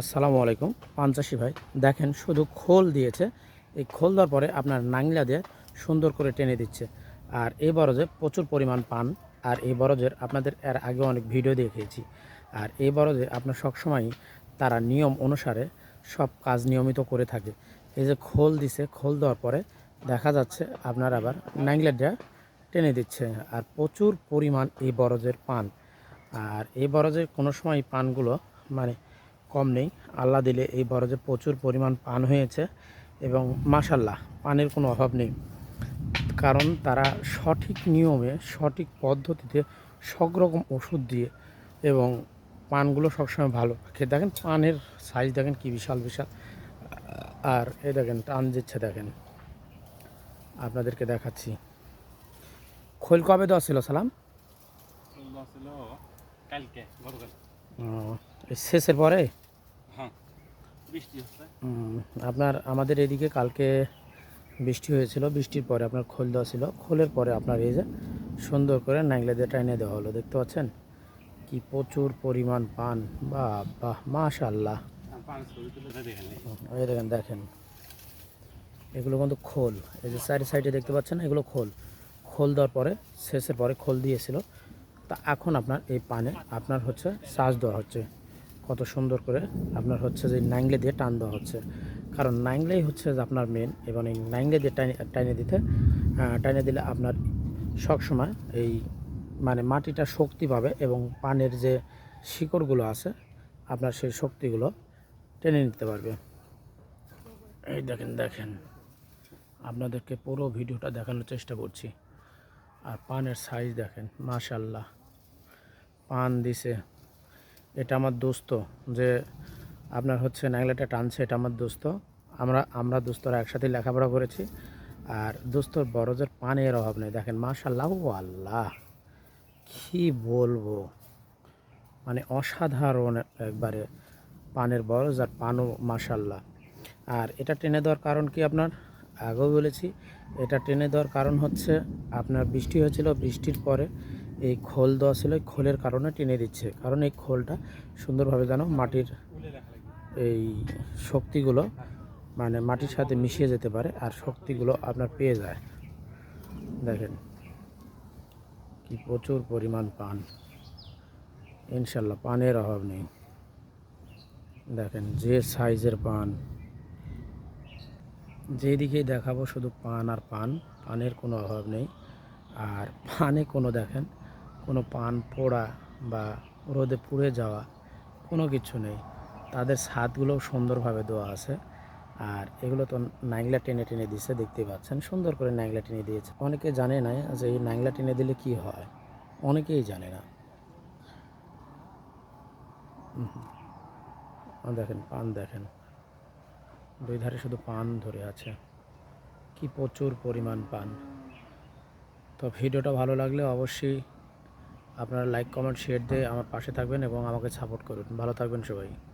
আসসালামু আলাইকুম পাঞ্চাশি ভাই। দেখেন, শুধু খোল দিয়েছে। এই খোল দেওয়ার পরে আপনার নাংলা দিয়ে সুন্দর করে টেনে দিচ্ছে। আর এই বরজে প্রচুর পরিমাণ পান। আর এই বরজের আপনাদের এর আগে অনেক ভিডিও দেখিয়েছি। আর এই বরজে আপনার সবসময়ই তারা নিয়ম অনুসারে সব কাজ নিয়মিত করে থাকে। এই যে খোল দিছে, খোল দেওয়ার পরে দেখা যাচ্ছে আপনার আবার নাংলা দিয়ে টেনে দিচ্ছে। আর প্রচুর পরিমাণ এই বরজের পান। আর এই বরজের কোনো সময় পানগুলো মানে কম নেই। আল্লাহ দিলে এই বরজে প্রচুর পরিমাণ পান হয়েছে এবং মাসাল্লাহ পানের কোনো অভাব নেই। কারণ তারা সঠিক নিয়মে সঠিক পদ্ধতিতে সব রকম ওষুধ দিয়ে এবং পানগুলো সবসময় ভালো। খেয়ে দেখেন পানের সাইজ দেখেন কি বিশাল বিশাল। আর এই দেখেন টান দিচ্ছে দেখেন। আপনাদেরকে দেখাচ্ছি। খোল কবে দেওয়া ছিল সালাম? শেষের পরে হ্যাঁ বৃষ্টি হচ্ছে উম, আপনার আমাদের এদিকে কালকে বৃষ্টি হয়েছিল বৃষ্টির পরে আপনার খোল দেওয়া ছিল। খোলের পরে আপনার এই যে সুন্দর করে নাইলে দিয়ে টাইনে দেওয়া হলো দেখতে পাচ্ছেন? কি প্রচুর পরিমাণ পান বা বাহ মাশাল্লাহ তুলে দেখেন এই দেখেন দেখেন। এগুলো কিন্তু খোল এই যে চারি সাইডে দেখতে পাচ্ছেন এগুলো খোল। খোল দেওয়ার পরে শেষের পরে খোল দিয়েছিল। তা এখন আপনার এই পানে আপনার হচ্ছে শ্বাস দেওয়া হচ্ছে। কত সুন্দর করে আপনার হচ্ছে যে নাইংলে দিয়ে টান দেওয়া হচ্ছে। কারণ নাইংলেই হচ্ছে যে আপনার মেন এবং এই নাইংলে দিয়ে টাইনে টাইনে দিতে টাইনে দিলে আপনার সবসময় এই মানে মাটিটা শক্তি পাবে এবং পানের যে শিকড়গুলো আছে, আপনার সেই শক্তিগুলো টেনে নিতে পারবে। এই দেখেন দেখেন। আপনাদেরকে পুরো ভিডিওটা দেখানোর চেষ্টা করছি। আর পানের সাইজ দেখেন মাশাল্লাহ পান দিছে। এটা আমার দোস্ত, যে আপনার হচ্ছে ন্যাংলাটা টানছে, এটা আমার দোস্ত। আমরা আমরা দোস্তরা একসাথে লেখাপড়া করেছি। আর দোস্তর বরজের পানের অভাব নেই। দেখেন মাশাল্লাহ ও আল্লাহ, কি বলব? মানে অসাধারণ একবারে পানের বরজ আর পানও মাশাল্লাহ আর এটা টেনে দেওয়ার কারণ কি আপনার? আগেও বলেছি, এটা টেনে দেওয়ার কারণ হচ্ছে আপনার বৃষ্টি হয়েছিল, বৃষ্টির পরে এই খোল দেওয়া ছিল খোলের কারণে টেনে দিচ্ছে। কারণ এই খোলটা সুন্দরভাবে যেন মাটির এই শক্তিগুলো মানে মাটির সাথে মিশিয়ে যেতে পারে আর শক্তিগুলো আপনার পেয়ে যায়। দেখেন কি প্রচুর পরিমাণ পান। ইনশাল্লাহ পানের অভাব নেই। দেখেন যে সাইজের পান। যেদিকেই দেখাবো শুধু পান আর পান, পানের কোনো অভাব নেই। আর পানে কোনো দেখেন, কোনো পান পোড়া বা রোদে পুড়ে যাওয়া কোনো কিছু নেই। তাদের স্বাদগুলোও সুন্দরভাবে দেওয়া আছে। আর এগুলো তো নাংলা টেনে টেনে দিচ্ছে দেখতেই পাচ্ছেন, সুন্দর করে নাংলা টেনে দিয়েছে। অনেকে জানে না যে এই নাংলা টেনে দিলে কি হয়, অনেকেই জানে না। দেখেন, পান দেখেন। দুই ধারে শুধু পান ধরে আছে। কি প্রচুর পরিমাণ পান। তো ভিডিওটা ভালো লাগলে অবশ্যই আপনারা লাইক কমেন্ট শেয়ার দিয়ে আমার পাশে থাকবেন এবং আমাকে সাপোর্ট করুন। ভালো থাকবেন সবাই।